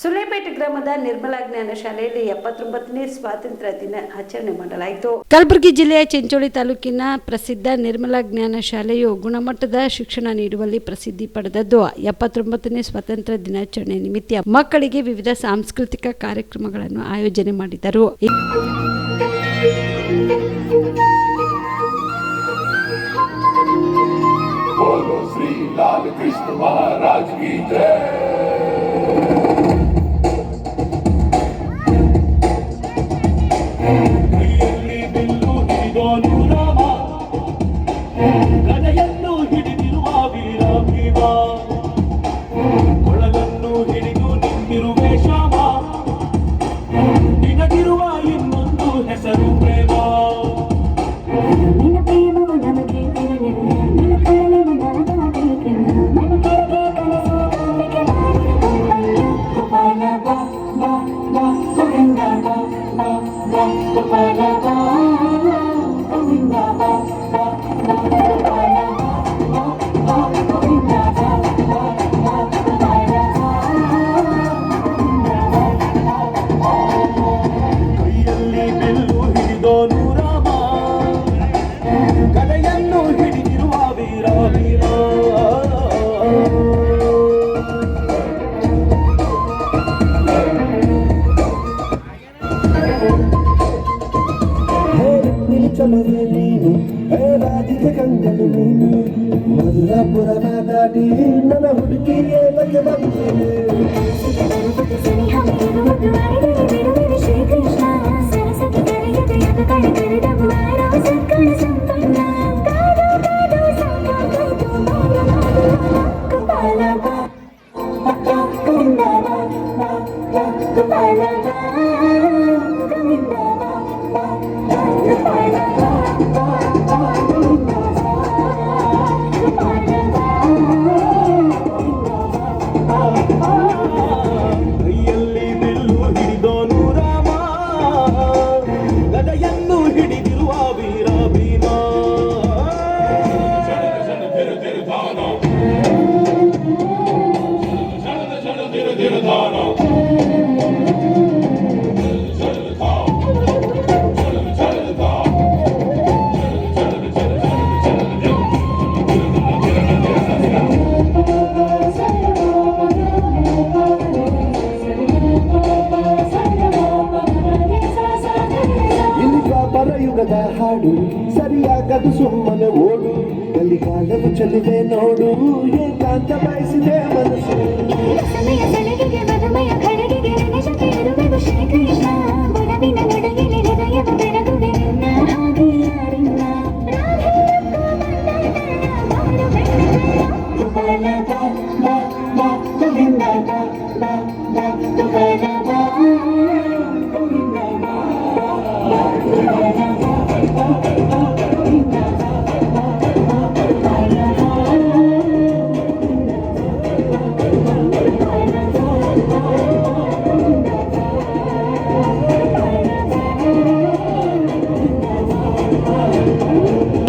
ಸುಲೇಪೇಟೆ ಗ್ರಾಮದ ನಿರ್ಮಲ ಜ್ಞಾನ ಶಾಲೆಯಲ್ಲಿ ಎಪ್ಪತ್ತೊಂಬತ್ತನೇ ಸ್ವಾತಂತ್ರ್ಯ ದಿನ ಆಚರಣೆ ಮಾಡಲಾಯಿತು. ಕಲಬುರಗಿ ಜಿಲ್ಲೆಯ ಚಿಂಚೋಳಿ ತಾಲೂಕಿನ ಪ್ರಸಿದ್ಧ ನಿರ್ಮಲ ಜ್ಞಾನ ಶಾಲೆಯು ಗುಣಮಟ್ಟದ ಶಿಕ್ಷಣ ನೀಡುವಲ್ಲಿ ಪ್ರಸಿದ್ಧಿ ಪಡೆದದ್ದು. ಎಪ್ಪತ್ತೊಂಬತ್ತನೇ ಸ್ವಾತಂತ್ರ್ಯ ದಿನಾಚರಣೆ ನಿಮಿತ್ತ ಮಕ್ಕಳಿಗೆ ವಿವಿಧ ಸಾಂಸ್ಕೃತಿಕ ಕಾರ್ಯಕ್ರಮಗಳನ್ನು ಆಯೋಜನೆ ಮಾಡಿದರು. ಶ್ರೀ ಲಾಲ್ ಕೃಷ್ಣ ಮಹಾರಾಜ್ ಗದೆಯನ್ನು ಹಿಡಿದಿರುವ ವೀರ ಭೀಮ ಕೊಳಲನ್ನು ಹಿಡಿದು ನಿಂತಿರುವೆ ಶ್ಯಾಮ ನಿನಗಿರುವ ಇನ್ನೊಂದು ಹೆಸರು ಪ್ರೇಮ ನಿನ್ನ ರಾಧಿಕೆ ಕಂಗಳು ನೀನು ಮಧುರಪುರನ ದಾಟಿ ನನ್ನ ಹುಡುಗಿಗೆ ಬಗ್ಗೆ ಬಂದೇನೆ ಶ್ರೀಕೃಷ್ಣ ಸರಿಯಾಗದು ಸುಮ್ಮನೆ ಓಡು ಕಲಿಕಾಲವು ಚಲಿದೆ ನೋಡು. ಏಕಾಂತ ಬಯಸಿದೆ ಮನಸ್ಸು. ಸಮಯ ಸಲಗಿಗೆ ಮಧುಮಯ ಖಡ್ಗಿಗೆ ಶ್ರೀಕೃಷ್ಣ.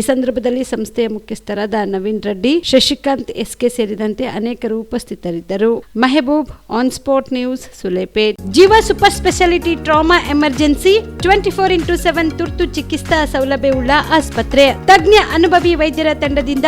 ಸಂದರ್ಭದಲ್ಲಿ ಸಂಸ್ಥೆಯ ಮುಖ್ಯಸ್ಥರಾದ ನವೀನ್ ರೆಡ್ಡಿ, ಶಶಿಕಾಂತ್ ಎಸ್ಕೆ ಸೇರಿದಂತೆ ಅನೇಕರು ಉಪಸ್ಥಿತರಿದ್ದರು. Mehboob, on spot news Sulepet Jeeva super speciality trauma emergency, twenty four into seven ತುರ್ತು ಚಿಕಿತ್ಸಾ ಸೌಲಭ್ಯವುಳ್ಳ ಆಸ್ಪತ್ರೆ. ತಜ್ಞ ಅನುಭವಿ ವೈದ್ಯರ ತಂಡದಿಂದ